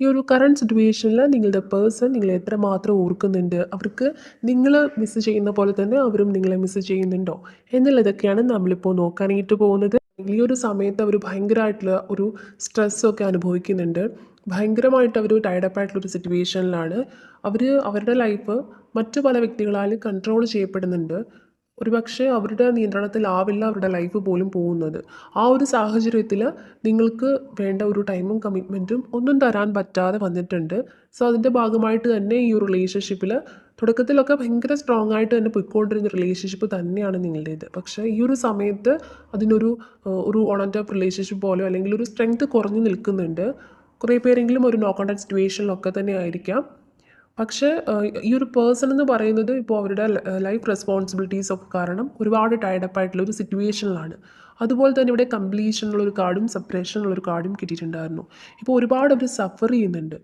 ഈ ഒരു കറണ്ട് സിറ്റുവേഷനിൽ നിങ്ങളുടെ പേഴ്സൺ നിങ്ങളെ എത്രമാത്രം ഓർക്കുന്നുണ്ട് അവർക്ക് നിങ്ങൾ മിസ് ചെയ്യുന്ന പോലെ തന്നെ അവരും നിങ്ങളെ മിസ് ചെയ്യുന്നുണ്ടോ എന്നുള്ളതൊക്കെയാണ് നമ്മളിപ്പോൾ നോക്കാനായിട്ട് പോകുന്നത്. ഈ ഒരു സമയത്ത് അവർ ഭയങ്കരമായിട്ടുള്ള ഒരു സ്ട്രെസ്സൊക്കെ അനുഭവിക്കുന്നുണ്ട്. ഭയങ്കരമായിട്ട് അവർ ടയർഡപ്പ് ആയിട്ടുള്ള ഒരു സിറ്റുവേഷനിലാണ് അവർ അവരുടെ ലൈഫ് മറ്റു പല വ്യക്തികളാലും കൺട്രോൾ ചെയ്യപ്പെടുന്നുണ്ട്. ഒരുപക്ഷെ അവരുടെ നിയന്ത്രണത്തിലാവില്ല അവരുടെ ലൈഫ് പോലും പോകുന്നത്. ആ ഒരു സാഹചര്യത്തിൽ നിങ്ങൾക്ക് വേണ്ട ഒരു ടൈമും കമ്മിറ്റ്മെന്റും ഒന്നും തരാൻ പറ്റാതെ വന്നിട്ടുണ്ട്. സോ അതിന്റെ ഭാഗമായിട്ട് തന്നെ ഈ റിലേഷൻഷിപ്പിൽ തുടക്കത്തിലൊക്കെ ഭയങ്കര സ്ട്രോങ് ആയിട്ട് തന്നെ പോയിക്കൊണ്ടിരുന്ന റിലേഷൻഷിപ്പ് തന്നെയാണ് നിങ്ങളുടേത്. പക്ഷേ ഈ ഒരു സമയത്ത് അതിനൊരു ഒരു ഓൺ ആൻഡ് ഓഫ് റിലേഷൻഷിപ്പ് പോലെയോ അല്ലെങ്കിൽ ഒരു സ്ട്രെങ്ത് കുറഞ്ഞു നിൽക്കുന്നുണ്ട്. കുറേ പേരെങ്കിലും ഒരു നോ സിറ്റുവേഷനിലൊക്കെ തന്നെ ആയിരിക്കാം. പക്ഷേ ഈ ഒരു പേഴ്സൺ എന്ന് പറയുന്നത് ഇപ്പോൾ അവരുടെ ലൈഫ് റെസ്പോൺസിബിലിറ്റീസ് ഒക്കെ കാരണം ഒരുപാട് ടൈഡപ്പ് ആയിട്ടുള്ള ഒരു സിറ്റുവേഷനിലാണ് അതുപോലെ തന്നെ ഇവിടെ കംപ്ലീഷൻ ഉള്ളൊരു കാർഡും സെപ്പറേഷൻ ഉള്ളൊരു കാർഡും കിട്ടിയിട്ടുണ്ടായിരുന്നു. ഇപ്പോൾ ഒരുപാട് അവർ സഫർ ചെയ്യുന്നുണ്ട്.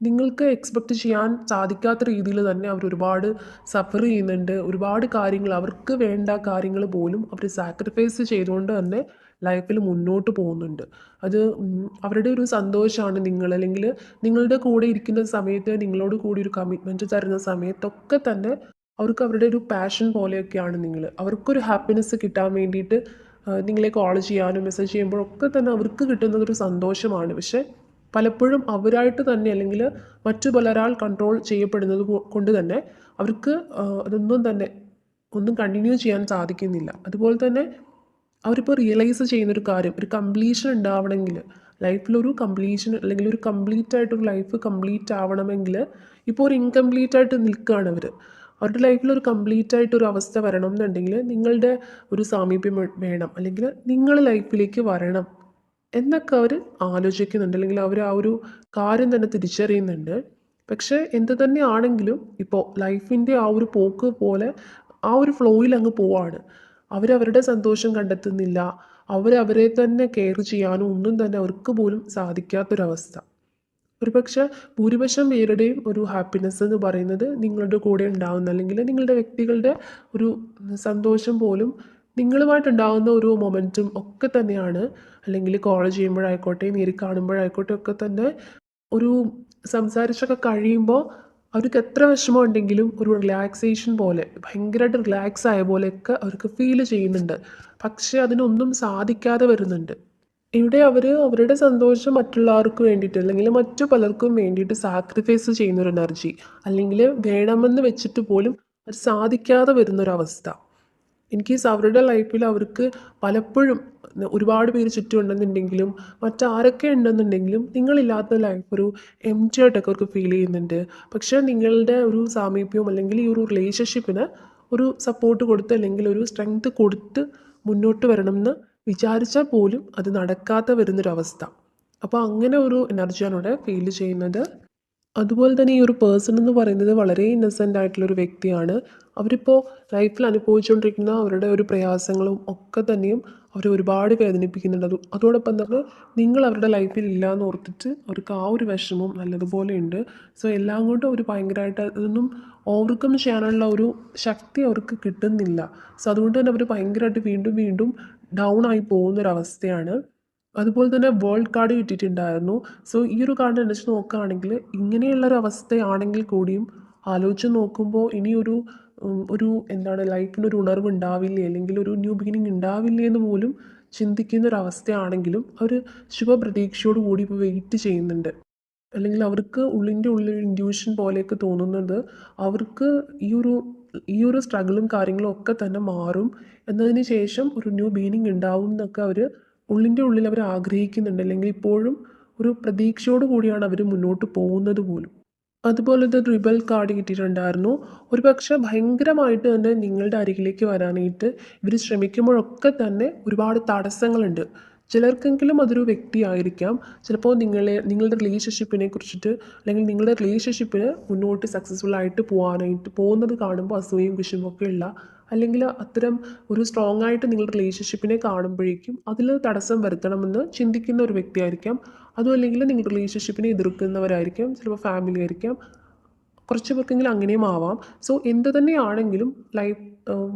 നിങ്ങൾക്ക് എക്സ്പെക്റ്റ് ചെയ്യാൻ സാധിക്കാത്ത രീതിയിൽ തന്നെ അവർ ഒരുപാട് സഫർ ചെയ്യുന്നുണ്ട്. ഒരുപാട് കാര്യങ്ങൾ അവർക്ക് വേണ്ട കാര്യങ്ങൾ പോലും അവർ സാക്രിഫൈസ് ചെയ്തുകൊണ്ട് തന്നെ ലൈഫിൽ മുന്നോട്ട് പോകുന്നുണ്ട്. അത് അവരുടെ ഒരു സന്തോഷമാണ് നിങ്ങൾ അല്ലെങ്കിൽ നിങ്ങളുടെ കൂടെ ഇരിക്കുന്ന സമയത്ത് നിങ്ങളോട് കൂടി ഒരു കമ്മിറ്റ്മെന്റ് തരുന്ന സമയത്തൊക്കെ തന്നെ അവർക്ക് അവരുടെ ഒരു പാഷൻ പോലെയൊക്കെയാണ് നിങ്ങൾ. അവർക്കൊരു ഹാപ്പിനെസ് കിട്ടാൻ വേണ്ടിയിട്ട് നിങ്ങളെ കോൾ ചെയ്യാനും മെസ്സേജ് ചെയ്യുമ്പോഴൊക്കെ തന്നെ അവർക്ക് കിട്ടുന്നതൊരു സന്തോഷമാണ്. പക്ഷേ പലപ്പോഴും അവരായിട്ട് തന്നെ അല്ലെങ്കിൽ മറ്റു പലരാൾ കൺട്രോൾ ചെയ്യപ്പെടുന്നത് കൊണ്ട് തന്നെ അവർക്ക് അതൊന്നും തന്നെ ഒന്നും കണ്ടിന്യൂ ചെയ്യാൻ സാധിക്കുന്നില്ല. അതുപോലെ തന്നെ അവരിപ്പോൾ റിയലൈസ് ചെയ്യുന്നൊരു കാര്യം ഒരു കംപ്ലീഷൻ ഉണ്ടാവണമെങ്കിൽ ലൈഫിലൊരു കംപ്ലീഷൻ അല്ലെങ്കിൽ ഒരു കംപ്ലീറ്റ് ആയിട്ടൊരു ലൈഫ് കംപ്ലീറ്റ് ആവണമെങ്കിൽ ഇപ്പോൾ ഒരു ഇൻകംപ്ലീറ്റ് ആയിട്ട് നിൽക്കുകയാണ് അവർ അവരുടെ ലൈഫിൽ ഒരു കംപ്ലീറ്റ് ആയിട്ട് ഒരു അവസ്ഥ വരണം എന്നുണ്ടെങ്കിൽ നിങ്ങളുടെ ഒരു സാമീപ്യം വേണം. അല്ലെങ്കിൽ നിങ്ങൾ ലൈഫിലേക്ക് വരണം എന്നൊക്കെ അവർ ആലോചിക്കുന്നുണ്ട്. അല്ലെങ്കിൽ അവർ ആ ഒരു കാര്യം തന്നെ തിരിച്ചറിയുന്നുണ്ട്. പക്ഷേ എന്ത് തന്നെ ആണെങ്കിലും ഇപ്പോൾ ലൈഫിന്റെ ആ ഒരു പോക്ക് പോലെ ആ ഒരു ഫ്ലോയിൽ അങ്ങ് പോവാണ്. അവരവരുടെ സന്തോഷം കണ്ടെത്തുന്നില്ല. അവരവരെ തന്നെ കെയർ ചെയ്യാനോ ഒന്നും തന്നെ അവർക്ക് പോലും സാധിക്കാത്തൊരവസ്ഥ. ഒരുപക്ഷെ ഭൂരിപക്ഷം പേരുടെയും ഒരു ഹാപ്പിനെസ് എന്ന് പറയുന്നത് നിങ്ങളുടെ കൂടെ ഉണ്ടാകുന്ന അല്ലെങ്കിൽ നിങ്ങളുടെ വ്യക്തികളുടെ ഒരു സന്തോഷം പോലും നിങ്ങളുമായിട്ടുണ്ടാകുന്ന ഒരു മൊമെന്റും ഒക്കെ തന്നെയാണ്. അല്ലെങ്കിൽ കോൾ ചെയ്യുമ്പോഴായിക്കോട്ടെ നേരി കാണുമ്പോഴായിക്കോട്ടെ ഒക്കെ തന്നെ ഒരു സംസാരിച്ചൊക്കെ കഴിയുമ്പോൾ അവർക്ക് എത്ര വിഷമം ഉണ്ടെങ്കിലും ഒരു റിലാക്സേഷൻ പോലെ ഭയങ്കരമായിട്ട് റിലാക്സ് ആയ പോലെയൊക്കെ അവർക്ക് ഫീൽ ചെയ്യുന്നുണ്ട്. പക്ഷേ അതിനൊന്നും സാധിക്കാതെ വരുന്നുണ്ട്. ഇവിടെ അവർ അവരുടെ സന്തോഷം മറ്റുള്ളവർക്ക് വേണ്ടിയിട്ട് അല്ലെങ്കിൽ മറ്റു പലർക്കും വേണ്ടിയിട്ട് സാക്രിഫൈസ് ചെയ്യുന്ന ഒരു എനർജി അല്ലെങ്കിൽ വേണമെന്ന് വെച്ചിട്ട് പോലും അത് സാധിക്കാതെ വരുന്നൊരവസ്ഥ. ഇൻ കേസ് അവരുടെ ലൈഫിൽ അവർക്ക് പലപ്പോഴും ഒരുപാട് പേര് ചുറ്റും ഉണ്ടെന്നുണ്ടെങ്കിലും മറ്റാരൊക്കെ ഉണ്ടെന്നുണ്ടെങ്കിലും നിങ്ങളില്ലാത്ത ലൈഫ് ഒരു എം ടി ആയിട്ടൊക്കെ അവർക്ക് ഫീൽ ചെയ്യുന്നുണ്ട്. പക്ഷേ നിങ്ങളുടെ ഒരു സാമീപ്യവും അല്ലെങ്കിൽ ഈ ഒരു റിലേഷൻഷിപ്പിന് ഒരു സപ്പോർട്ട് കൊടുത്ത് അല്ലെങ്കിൽ ഒരു സ്ട്രെങ്ത് കൊടുത്ത് മുന്നോട്ട് വരണമെന്ന് വിചാരിച്ചാൽ പോലും അത് നടക്കാതെ വരുന്നൊരവസ്ഥ. അപ്പോൾ അങ്ങനെ ഒരു എനർജിയാണ് ഇവിടെ ഫീൽ ചെയ്യുന്നത്. അതുപോലെ തന്നെ ഈ ഒരു പേഴ്സൺ എന്ന് പറയുന്നത് വളരെ ഇന്നസെന്റ് ആയിട്ടുള്ളൊരു വ്യക്തിയാണ്. അവരിപ്പോൾ ലൈഫിൽ അനുഭവിച്ചുകൊണ്ടിരിക്കുന്ന അവരുടെ ഒരു പ്രയാസങ്ങളും ഒക്കെ തന്നെയും അവരെ ഒരുപാട് വേദനിപ്പിക്കുന്നുണ്ട്. അത് അതോടൊപ്പം തന്നെ നിങ്ങൾ അവരുടെ ലൈഫിൽ ഇല്ല എന്ന് ഓർത്തിട്ട് അവർക്ക് ആ ഒരു വിഷമവും നല്ലതുപോലെ ഉണ്ട്. സോ എല്ലാം കൊണ്ടും അവർ ഭയങ്കരമായിട്ട് അതൊന്നും ഓവർകം ചെയ്യാനുള്ള ഒരു ശക്തി അവർക്ക് കിട്ടുന്നില്ല. സോ അതുകൊണ്ട് തന്നെ അവർ ഭയങ്കരമായിട്ട് വീണ്ടും വീണ്ടും ഡൗൺ ആയി പോകുന്നൊരവസ്ഥയാണ് അതുപോലെ തന്നെ വേൾഡ് കാർഡ് കിട്ടിയിട്ടുണ്ടായിരുന്നു. സോ ഈ ഒരു കാർഡ് വെച്ച് നോക്കുകയാണെങ്കിൽ ഇങ്ങനെയുള്ളൊരു അവസ്ഥയാണെങ്കിൽ കൂടിയും ആലോചിച്ച് നോക്കുമ്പോൾ ഇനിയൊരു ഒരു എന്താണ് ലൈഫിനൊരു ഉണർവ് ഉണ്ടാവില്ലേ അല്ലെങ്കിൽ ഒരു ന്യൂ ബിഗിനിങ് ഉണ്ടാവില്ലേ എന്ന് പോലും ചിന്തിക്കുന്ന ഒരു അവസ്ഥയാണെങ്കിലും അവർ ശുഭപ്രതീക്ഷയോട് കൂടി ഇപ്പോൾ വെയിറ്റ് ചെയ്യുന്നുണ്ട്. അല്ലെങ്കിൽ അവർക്ക് ഉള്ളിന്റെ ഉള്ളിൽ ഇൻഡ്യൂഷൻ പോലെയൊക്കെ തോന്നുന്നത് അവർക്ക് ഈ ഒരു ഈ ഒരു സ്ട്രഗിളും കാര്യങ്ങളും ഒക്കെ തന്നെ മാറും. എന്നതിന് ശേഷം ഒരു ന്യൂ ബീനിങ് ഉണ്ടാവും എന്നൊക്കെ അവർ ഉള്ളിന്റെ ഉള്ളിൽ അവർ ആഗ്രഹിക്കുന്നുണ്ട്. അല്ലെങ്കിൽ ഇപ്പോഴും ഒരു പ്രതീക്ഷയോട് കൂടിയാണ് അവർ മുന്നോട്ട് പോകുന്നത് പോലും. അതുപോലെ തന്നെ റിബൽ കാർഡ് കിട്ടിയിട്ടുണ്ടായിരുന്നു. ഒരു പക്ഷേ ഭയങ്കരമായിട്ട് തന്നെ നിങ്ങളുടെ അരികിലേക്ക് വരാനായിട്ട് ഇവർ ശ്രമിക്കുമ്പോഴൊക്കെ തന്നെ ഒരുപാട് തടസ്സങ്ങളുണ്ട്. ചിലർക്കെങ്കിലും അതൊരു വ്യക്തിയായിരിക്കാം ചിലപ്പോൾ നിങ്ങളെ നിങ്ങളുടെ റിലേഷൻഷിപ്പിനെ കുറിച്ചിട്ട് അല്ലെങ്കിൽ നിങ്ങളുടെ റിലേഷൻഷിപ്പിന് മുന്നോട്ട് സക്സസ്ഫുൾ ആയിട്ട് പോകാനായിട്ട് പോകുന്നത് കാണുമ്പോൾ അസൂയയും വിഷമൊക്കെ ഉള്ള അല്ലെങ്കിൽ അത്തരം ഒരു സ്ട്രോങ് ആയിട്ട് നിങ്ങൾ റിലേഷൻഷിപ്പിനെ കാണുമ്പോഴേക്കും അതിൽ തടസ്സം വരുത്തണമെന്ന് ചിന്തിക്കുന്ന ഒരു വ്യക്തിയായിരിക്കാം. അതും അല്ലെങ്കിൽ നിങ്ങളുടെ റിലേഷൻഷിപ്പിനെ എതിർക്കുന്നവരായിരിക്കാം ചിലപ്പോൾ ഫാമിലി ആയിരിക്കാം. കുറച്ച് പേർക്കെങ്കിലും അങ്ങനെയും ആവാം. സോ എന്ത് തന്നെയാണെങ്കിലും ലൈഫ്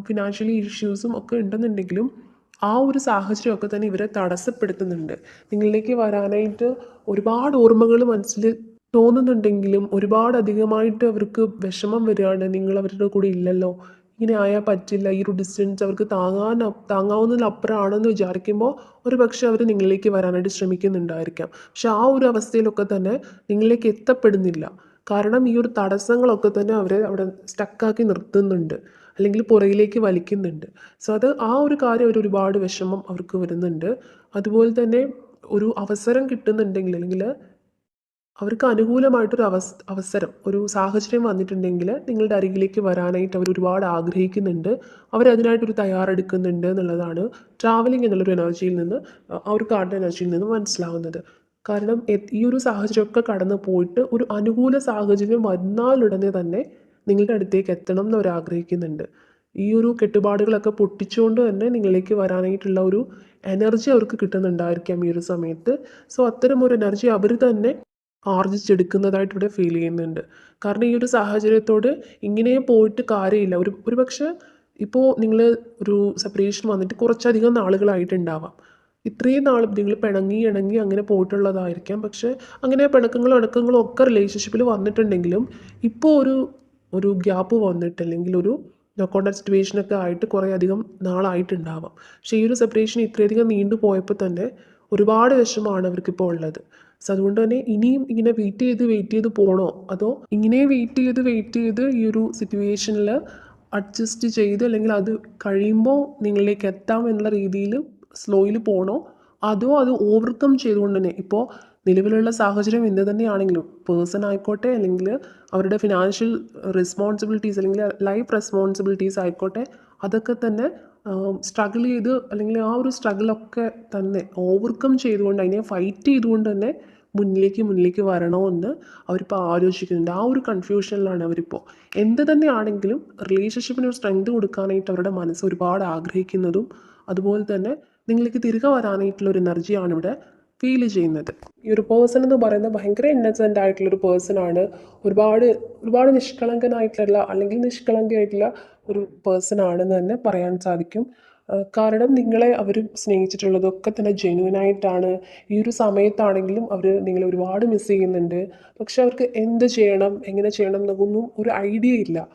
ഫിനാൻഷ്യലി ഇഷ്യൂസും ഒക്കെ ഉണ്ടെന്നുണ്ടെങ്കിലും ആ ഒരു സാഹചര്യമൊക്കെ തന്നെ ഇവരെ തടസ്സപ്പെടുത്തുന്നുണ്ട്. നിങ്ങളിലേക്ക് വരാനായിട്ട് ഒരുപാട് ഓർമ്മകൾ മനസ്സിൽ തോന്നുന്നുണ്ടെങ്കിലും ഒരുപാട് അധികമായിട്ട് അവർക്ക് വിഷമം വരികയാണ്. നിങ്ങൾ അവരുടെ കൂടെ ഇല്ലല്ലോ. ഇങ്ങനെ ആയാൽ പറ്റില്ല. ഈ ഒരു ഡിസ്റ്റൻസ് അവർക്ക് താങ്ങാൻ താങ്ങാവുന്നതിലപ്പുറമാണെന്ന് വിചാരിക്കുമ്പോൾ ഒരു പക്ഷേ അവർ നിങ്ങളിലേക്ക് വരാനായിട്ട് ശ്രമിക്കുന്നുണ്ടായിരിക്കാം. പക്ഷെ ആ ഒരു അവസ്ഥയിലൊക്കെ തന്നെ നിങ്ങളിലേക്ക് എത്തപ്പെടുന്നില്ല. കാരണം ഈ ഒരു തടസ്സങ്ങളൊക്കെ തന്നെ അവരെ അവിടെ സ്റ്റക്കാക്കി നിർത്തുന്നുണ്ട്. അല്ലെങ്കിൽ പുറയിലേക്ക് വലിക്കുന്നുണ്ട്. സോ അത് ആ ഒരു കാര്യം അവർ ഒരുപാട് വിഷമം അവർക്ക് വരുന്നുണ്ട്. അതുപോലെ തന്നെ ഒരു അവസരം കിട്ടുന്നുണ്ടെങ്കിൽ അല്ലെങ്കിൽ അവർക്ക് അനുകൂലമായിട്ടൊരു അവസ് അവസരം ഒരു സാഹചര്യം വന്നിട്ടുണ്ടെങ്കിൽ നിങ്ങളുടെ അരികിലേക്ക് വരാനായിട്ട് അവർ ഒരുപാട് ആഗ്രഹിക്കുന്നുണ്ട്. അവരതിനായിട്ടൊരു തയ്യാറെടുക്കുന്നുണ്ട് എന്നുള്ളതാണ് ട്രാവലിംഗ് എന്നുള്ളൊരു എനർജിയിൽ നിന്ന് ആ ഒരു എനർജിയിൽ നിന്ന് മനസ്സിലാവുന്നത്. കാരണം ഈ ഒരു സാഹചര്യമൊക്കെ കടന്നു പോയിട്ട് ഒരു അനുകൂല സാഹചര്യം വന്നാലുടനെ തന്നെ നിങ്ങളുടെ അടുത്തേക്ക് എത്തണം എന്ന് അവർ ആഗ്രഹിക്കുന്നുണ്ട്. ഈ ഒരു കെട്ടുപാടുകളൊക്കെ പൊട്ടിച്ചുകൊണ്ട് തന്നെ നിങ്ങളിലേക്ക് വരാനായിട്ടുള്ള ഒരു എനർജി അവർക്ക് കിട്ടുന്നുണ്ടായിരിക്കാം ഈ ഒരു സമയത്ത്. സോ അത്തരം ഒരു എനർജി അവർ തന്നെ ആർജിച്ചെടുക്കുന്നതായിട്ട് ഇവിടെ ഫീൽ ചെയ്യുന്നുണ്ട്. കാരണം ഈ ഒരു സാഹചര്യത്തോട് ഇങ്ങനെ പോയിട്ട് കാര്യമില്ല. ഒരു ഒരു പക്ഷേ ഇപ്പോൾ നിങ്ങൾ ഒരു സെപ്പറേഷൻ വന്നിട്ട് കുറച്ചധികം നാളുകളായിട്ടുണ്ടാവാം. ഇത്രയും നാൾ നിങ്ങൾ പിണങ്ങി ഇണങ്ങി അങ്ങനെ പോയിട്ടുള്ളതായിരിക്കാം. പക്ഷേ അങ്ങനെ പിണക്കങ്ങളും അടക്കങ്ങളും ഒക്കെ റിലേഷൻഷിപ്പിൽ വന്നിട്ടുണ്ടെങ്കിലും ഇപ്പോൾ ഒരു ഒരു ഗ്യാപ്പ് വന്നിട്ട് അല്ലെങ്കിൽ ഒരു കോണ്ടാക്ട് സിറ്റുവേഷനൊക്കെ ആയിട്ട് കുറേ അധികം നാളായിട്ടുണ്ടാവാം. പക്ഷേ ഈ ഒരു സെപ്പറേഷൻ ഇത്രയധികം നീണ്ടു പോയപ്പോൾ തന്നെ ഒരുപാട് വിഷമമാണ് അവർക്കിപ്പോൾ ഉള്ളത്. സോ അതുകൊണ്ട് തന്നെ ഇനിയും ഇങ്ങനെ വെയിറ്റ് ചെയ്ത് വെയിറ്റ് ചെയ്ത് പോകണോ അതോ ഇങ്ങനെ വെയിറ്റ് ചെയ്ത് വെയിറ്റ് ചെയ്ത് ഈ ഒരു സിറ്റുവേഷനിൽ അഡ്ജസ്റ്റ് ചെയ്ത് അല്ലെങ്കിൽ അത് കഴിയുമ്പോൾ നിങ്ങളിലേക്ക് എത്താം എന്നുള്ള രീതിയിൽ സ്ലോയിൽ പോകണോ അതോ അത് ഓവർകം ചെയ്തുകൊണ്ട് തന്നെ? ഇപ്പോൾ നിലവിലുള്ള സാഹചര്യം എന്ത് തന്നെയാണെങ്കിലും പേഴ്സൺ ആയിക്കോട്ടെ അല്ലെങ്കിൽ അവരുടെ ഫിനാൻഷ്യൽ റെസ്പോൺസിബിലിറ്റീസ് അല്ലെങ്കിൽ ലൈഫ് റെസ്പോൺസിബിലിറ്റീസ് ആയിക്കോട്ടെ അതൊക്കെ തന്നെ സ്ട്രഗിൾ ചെയ്ത് അല്ലെങ്കിൽ ആ ഒരു സ്ട്രഗിളൊക്കെ തന്നെ ഓവർകം ചെയ്തുകൊണ്ട് അതിനെ ഫൈറ്റ് ചെയ്തുകൊണ്ട് തന്നെ മുന്നിലേക്ക് മുന്നിലേക്ക് വരണമെന്ന് അവരിപ്പോൾ ആലോചിക്കുന്നുണ്ട്. ആ ഒരു കൺഫ്യൂഷനിലാണ് അവരിപ്പോൾ. എന്ത് തന്നെയാണെങ്കിലും റിലേഷൻഷിപ്പിന് ഒരു സ്ട്രെങ്ത് കൊടുക്കാനായിട്ട് അവരുടെ മനസ്സ് ഒരുപാട് ആഗ്രഹിക്കുന്നതും അതുപോലെ തന്നെ നിങ്ങളിലേക്ക് തിരികെ വരാനായിട്ടുള്ള ഒരു എനർജിയാണ് ഇവിടെ ഫീൽ ചെയ്യുന്നത്. ഈ ഒരു പേഴ്സൺ എന്ന് പറയുന്നത് ഭയങ്കര ഇന്നസെന്റ് ആയിട്ടുള്ളൊരു പേഴ്സൺ ആണ്. ഒരുപാട് ഒരുപാട് നിഷ്കളങ്കനായിട്ടുള്ള അല്ലെങ്കിൽ നിഷ്കളങ്കയായിട്ടുള്ള ഒരു പേഴ്സൺ ആണെന്ന് തന്നെ പറയാൻ സാധിക്കും. കാരണം നിങ്ങളെ അവർ സ്നേഹിച്ചിട്ടുള്ളതൊക്കെ തന്നെ ജെന്യൂൻ ആയിട്ടാണ്. ഈ ഒരു സമയത്താണെങ്കിലും അവർ നിങ്ങളെ ഒരുപാട് മിസ് ചെയ്യുന്നുണ്ട്. പക്ഷെ അവർക്ക് എന്ത് ചെയ്യണം എങ്ങനെ ചെയ്യണം എന്നൊന്നും ഒരു ഐഡിയ ഇല്ല.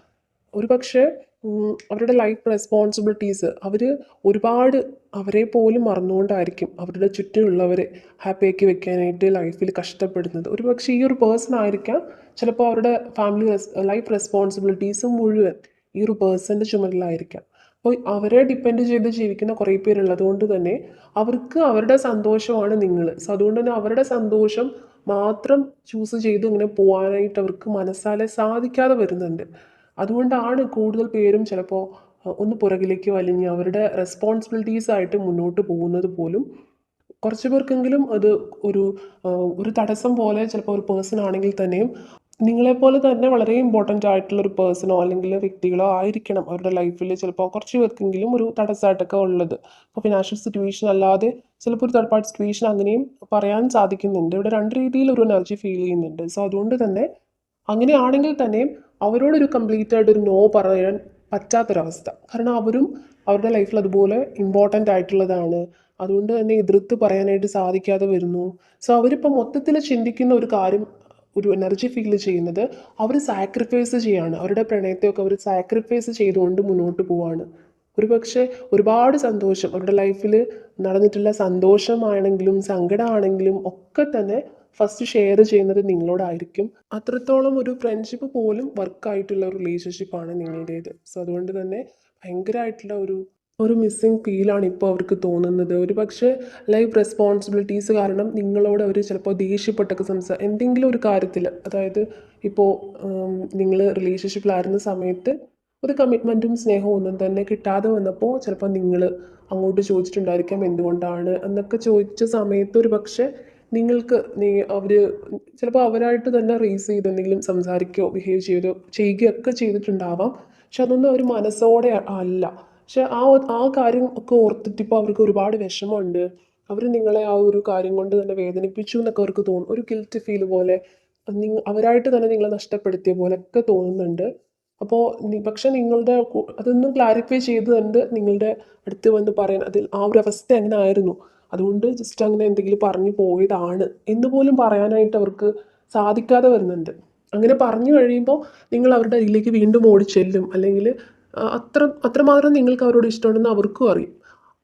ഒരു പക്ഷേ അവരുടെ ലൈഫ് റെസ്പോൺസിബിലിറ്റീസ് അവർ ഒരുപാട് അവരെ പോലും മറന്നുകൊണ്ടായിരിക്കും അവരുടെ ചുറ്റുമുള്ളവരെ ഹാപ്പിയാക്കി വെക്കാനായിട്ട് ലൈഫിൽ കഷ്ടപ്പെടുന്നത്. ഒരു പക്ഷേ ഈ ഒരു പേഴ്സൺ ആയിരിക്കാം ചിലപ്പോൾ അവരുടെ ഫാമിലി ലൈഫ് റെസ്പോൺസിബിലിറ്റീസ് മുഴുവൻ ഈ ഒരു പേഴ്സന്റെ ചുമതലായിരിക്കാം അപ്പോൾ അവരെ ഡിപ്പെൻഡ് ചെയ്ത് ജീവിക്കുന്ന കുറേ പേരുള്ളത് കൊണ്ട് തന്നെ അവർക്ക് അവരുടെ സന്തോഷമാണ് നിങ്ങൾ. സോ അതുകൊണ്ട് തന്നെ അവരുടെ സന്തോഷം മാത്രം ചൂസ് ചെയ്ത് ഇങ്ങനെ പോകാനായിട്ട് അവർക്ക് മനസ്സാലെ സാധിക്കാതെ വരുന്നുണ്ട്. അതുകൊണ്ടാണ് കൂടുതൽ പേരും ചിലപ്പോൾ ഒന്ന് പുറകിലേക്ക് വലിഞ്ഞ് അവരുടെ റെസ്പോൺസിബിലിറ്റീസ് ആയിട്ട് മുന്നോട്ട് പോകുന്നത് പോലും കുറച്ച് പേർക്കെങ്കിലും അത് ഒരു ഒരു തടസ്സം പോലെ ചിലപ്പോൾ ഒരു പേഴ്സൺ ആണെങ്കിൽ തന്നെയും നിങ്ങളെപ്പോലെ തന്നെ വളരെ ഇമ്പോർട്ടന്റ് ആയിട്ടുള്ള ഒരു പേഴ്സണോ അല്ലെങ്കിൽ വ്യക്തികളോ ആയിരിക്കണം അവരുടെ ലൈഫിൽ ചിലപ്പോൾ കുറച്ച് പേർക്കെങ്കിലും ഒരു തടസ്സമായിട്ടൊക്കെ ഉള്ളത്. ഇപ്പോൾ ഫിനാൻഷ്യൽ സിറ്റുവേഷൻ അല്ലാതെ ചിലപ്പോൾ ഒരു തേർഡ് പാർട്ടി സിറ്റുവേഷൻ അങ്ങനെയും പറയാൻ സാധിക്കുന്നുണ്ട്. ഇവിടെ രണ്ട് രീതിയിൽ ഒരു എനർജി ഫീൽ ചെയ്യുന്നുണ്ട്. സോ അതുകൊണ്ട് തന്നെ അങ്ങനെയാണെങ്കിൽ തന്നെയും അവരോടൊരു കംപ്ലീറ്റ് ആയിട്ട് ഒരു നോ പറയാൻ പറ്റാത്തൊരവസ്ഥ. കാരണം അവരും അവരുടെ ലൈഫിൽ അതുപോലെ ഇമ്പോർട്ടന്റ് ആയിട്ടുള്ളതാണ്. അതുകൊണ്ട് തന്നെ എതിർത്ത് പറയാനായിട്ട് സാധിക്കാതെ വരുന്നു. സോ അവരിപ്പോൾ മൊത്തത്തിൽ ചിന്തിക്കുന്ന ഒരു കാര്യം ഒരു എനർജി ഫീൽ ചെയ്യുന്നത് അവർ സാക്രിഫൈസ് ചെയ്യാണ്. അവരുടെ പ്രണയത്തെയൊക്കെ അവർ സാക്രിഫൈസ് ചെയ്തുകൊണ്ട് മുന്നോട്ട് പോവാണ്. ഒരു പക്ഷേ ഒരുപാട് സന്തോഷം അവരുടെ ലൈഫിൽ നടന്നിട്ടുള്ള സന്തോഷമാണെങ്കിലും സങ്കടമാണെങ്കിലും ഒക്കെ തന്നെ ഫസ്റ്റ് ഷെയർ ചെയ്യുന്നത് നിങ്ങളോടായിരിക്കും. അത്രത്തോളം ഒരു ഫ്രണ്ട്ഷിപ്പ് പോലും വർക്കായിട്ടുള്ള ഒരു റിലേഷൻഷിപ്പാണ് നിങ്ങളുടേത്. സോ അതുകൊണ്ട് തന്നെ ഭയങ്കരമായിട്ടുള്ള ഒരു ഒരു മിസ്സിങ് ഫീലാണ് ഇപ്പോൾ അവർക്ക് തോന്നുന്നത്. ഒരു പക്ഷേ ലൈഫ് റെസ്പോൺസിബിലിറ്റീസ് കാരണം നിങ്ങളോട് അവർ ചിലപ്പോൾ ദേഷ്യപ്പെട്ടൊക്കെ സംസാ എന്തെങ്കിലും ഒരു കാര്യത്തിൽ അതായത് ഇപ്പോൾ നിങ്ങൾ റിലേഷൻഷിപ്പിലായിരുന്ന സമയത്ത് ഒരു കമ്മിറ്റ്മെന്റും സ്നേഹവും ഒന്നും തന്നെ കിട്ടാതെ വന്നപ്പോൾ ചിലപ്പോൾ നിങ്ങൾ അങ്ങോട്ട് ചോദിച്ചിട്ടുണ്ടായിരിക്കാം എന്തുകൊണ്ടാണ് എന്നൊക്കെ ചോദിച്ച സമയത്ത് ഒരു പക്ഷേ നിങ്ങൾക്ക് നീ അവർ ചിലപ്പോൾ അവരായിട്ട് തന്നെ റേസ് ചെയ്ത് എന്തെങ്കിലും സംസാരിക്കുകയോ ബിഹേവ് ചെയ്തോ ചെയ്യുകയൊക്കെ ചെയ്തിട്ടുണ്ടാവാം. പക്ഷെ അതൊന്നും അവർ മനസ്സോടെ അല്ല. പക്ഷെ ആ ആ കാര്യം ഒക്കെ ഓർത്തിട്ട് ഇപ്പോൾ അവർക്ക് ഒരുപാട് വിഷമമുണ്ട്. അവർ നിങ്ങളെ ആ ഒരു കാര്യം കൊണ്ട് തന്നെ വേദനിപ്പിച്ചു എന്നൊക്കെ അവർക്ക് തോന്നും. ഒരു ഗിൽറ്റ് ഫീൽ പോലെ അവരായിട്ട് തന്നെ നിങ്ങളെ നഷ്ടപ്പെടുത്തിയ പോലെയൊക്കെ തോന്നുന്നുണ്ട്. അപ്പോൾ പക്ഷെ നിങ്ങളുടെ അതൊന്നും ക്ലാരിഫൈ ചെയ്ത് തന്നെ നിങ്ങളുടെ അടുത്ത് വന്ന് പറയാൻ അതിൽ ആ ഒരു അവസ്ഥ അങ്ങനെ ആയിരുന്നു? അതുകൊണ്ട് ജസ്റ്റ് അങ്ങനെ എന്തെങ്കിലും പറഞ്ഞു പോയതാണ് എന്ന് പോലും പറയാനായിട്ട് അവർക്ക് സാധിക്കാതെ വരുന്നുണ്ട്. അങ്ങനെ പറഞ്ഞു കഴിയുമ്പോൾ നിങ്ങൾ അവരുടെ അരികിലേക്ക് വീണ്ടും ഓടിച്ചെല്ലും. അല്ലെങ്കിൽ ആ, അത്ര അത്രമാത്രം നിങ്ങൾക്ക് അവരോട് ഇഷ്ടമുണ്ടെന്ന് അവർക്കും അറിയും.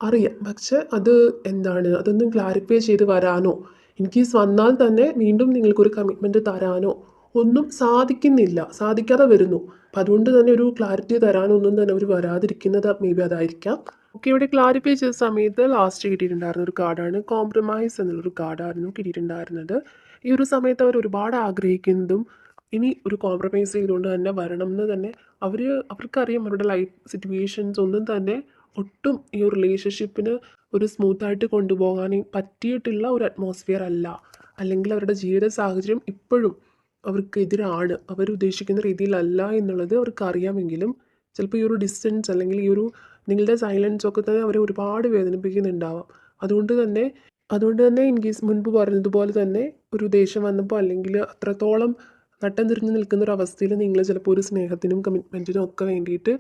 അറിയാം. പക്ഷെ അത് എന്താണ്? അതൊന്നും ക്ലാരിഫൈ ചെയ്ത് വരാനോ ഇൻ കേസ് വന്നാൽ തന്നെ വീണ്ടും നിങ്ങൾക്കൊരു കമ്മിറ്റ്മെന്റ് തരാനോ ഒന്നും സാധിക്കുന്നില്ല. സാധിക്കാതെ വരുന്നു. അപ്പം അതുകൊണ്ട് തന്നെ ഒരു ക്ലാരിറ്റി തരാനൊന്നും തന്നെ അവർ വരാതിരിക്കുന്നത് മേ ബി അതായിരിക്കാം. ഓക്കെ ഇവിടെ ക്ലാരിഫൈ ചെയ്ത സമയത്ത് ലാസ്റ്റ് കിട്ടിയിട്ടുണ്ടായിരുന്ന ഒരു കാർഡാണ്. കോംപ്രമൈസ് എന്നുള്ളൊരു കാർഡായിരുന്നു കിട്ടിയിട്ടുണ്ടായിരുന്നത്. ഈ ഒരു സമയത്ത് അവർ ഒരുപാട് ആഗ്രഹിക്കുന്നതും ഇനി ഒരു കോംപ്രമൈസ് ചെയ്തുകൊണ്ട് തന്നെ വരണം എന്ന് തന്നെ അവർ അവർക്കറിയാം അവരുടെ ലൈഫ് സിറ്റുവേഷൻസ് ഒന്നും തന്നെ ഒട്ടും ഈ ഒരു റിലേഷൻഷിപ്പിന് ഒരു സ്മൂത്തായിട്ട് കൊണ്ടുപോകാൻ പറ്റിയിട്ടുള്ള ഒരു അറ്റ്മോസ്ഫിയർ അല്ല. അല്ലെങ്കിൽ അവരുടെ ജീവിത സാഹചര്യം ഇപ്പോഴും അവർക്ക് എതിരാണ് അവർ ഉദ്ദേശിക്കുന്ന രീതിയിലല്ല എന്നുള്ളത് അവർക്കറിയാമെങ്കിലും ചിലപ്പോൾ ഈ ഒരു ഡിസ്റ്റൻസ് അല്ലെങ്കിൽ ഈ ഒരു നിങ്ങളുടെ സൈലൻസ് ഒക്കെ തന്നെ അവരെ ഒരുപാട് വേദനിപ്പിക്കുന്നുണ്ടാവാം. അതുകൊണ്ട് തന്നെ അതുകൊണ്ട് തന്നെ ഇൻ കേസ് മുൻപ് പറഞ്ഞതുപോലെ തന്നെ ഒരു ദേഷ്യം വന്നപ്പോൾ അല്ലെങ്കിൽ അത്രത്തോളം നട്ടം തിരിഞ്ഞ് നിൽക്കുന്ന ഒരു അവസ്ഥയിൽ നിങ്ങൾ ചിലപ്പോൾ ഒരു സ്നേഹത്തിനും കമ്മിറ്റ്മെന്റിനും ഒക്കെ വേണ്ടിയിട്ട്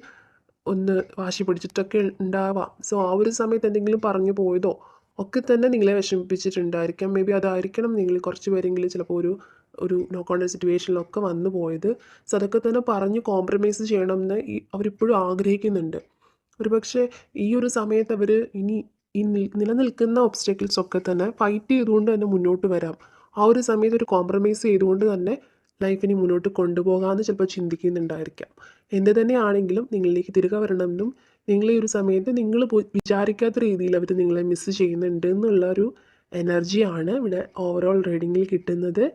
ഒന്ന് വാശി പിടിച്ചിട്ടൊക്കെ ഉണ്ടാവാം സോ ആ ഒരു സമയത്ത് എന്തെങ്കിലും പറഞ്ഞു പോയതോ ഒക്കെ തന്നെ നിങ്ങളെ വിഷമിപ്പിച്ചിട്ടുണ്ടായിരിക്കാം. മേ ബി അതായിരിക്കണം നിങ്ങൾ കുറച്ച് പേരെങ്കിലും ചിലപ്പോൾ ഒരു ഒരു നോ കോൺടാക്ട് സിറ്റുവേഷനിലൊക്കെ വന്നു പോയത്. സോ അതൊക്കെ തന്നെ പറഞ്ഞ് കോംപ്രമൈസ് ചെയ്യണം എന്ന് ഈ അവരിപ്പോഴും ആഗ്രഹിക്കുന്നുണ്ട്. ഒരു പക്ഷേ ഈ ഒരു സമയത്ത് അവർ ഇനി ഈ നിൽ- നിലനിൽക്കുന്ന ഒബ്സ്റ്റക്കിൾസ് ഒക്കെ തന്നെ ഫൈറ്റ് ചെയ്തുകൊണ്ട് തന്നെ മുന്നോട്ട് വരാം. ആ ഒരു സമയത്ത് ഒരു കോംപ്രമൈസ് ചെയ്തുകൊണ്ട് തന്നെ ലൈഫിനെ മുന്നോട്ട് കൊണ്ടുപോകാമെന്ന് ചിലപ്പോൾ ചിന്തിക്കുന്നുണ്ടായിരിക്കാം. എന്ത് തന്നെയാണെങ്കിലും നിങ്ങളിലേക്ക് തിരികെ വരണമെന്നും നിങ്ങളെ ഒരു സമയത്ത് നിങ്ങൾ വിചാരിക്കാത്ത രീതിയിൽ അവർ നിങ്ങളെ മിസ്സ് ചെയ്യുന്നുണ്ട് എന്നുള്ള ഒരു എനർജിയാണ് ഇവിടെ ഓവറോൾ റീഡിങ്ങിൽ കിട്ടുന്നത്.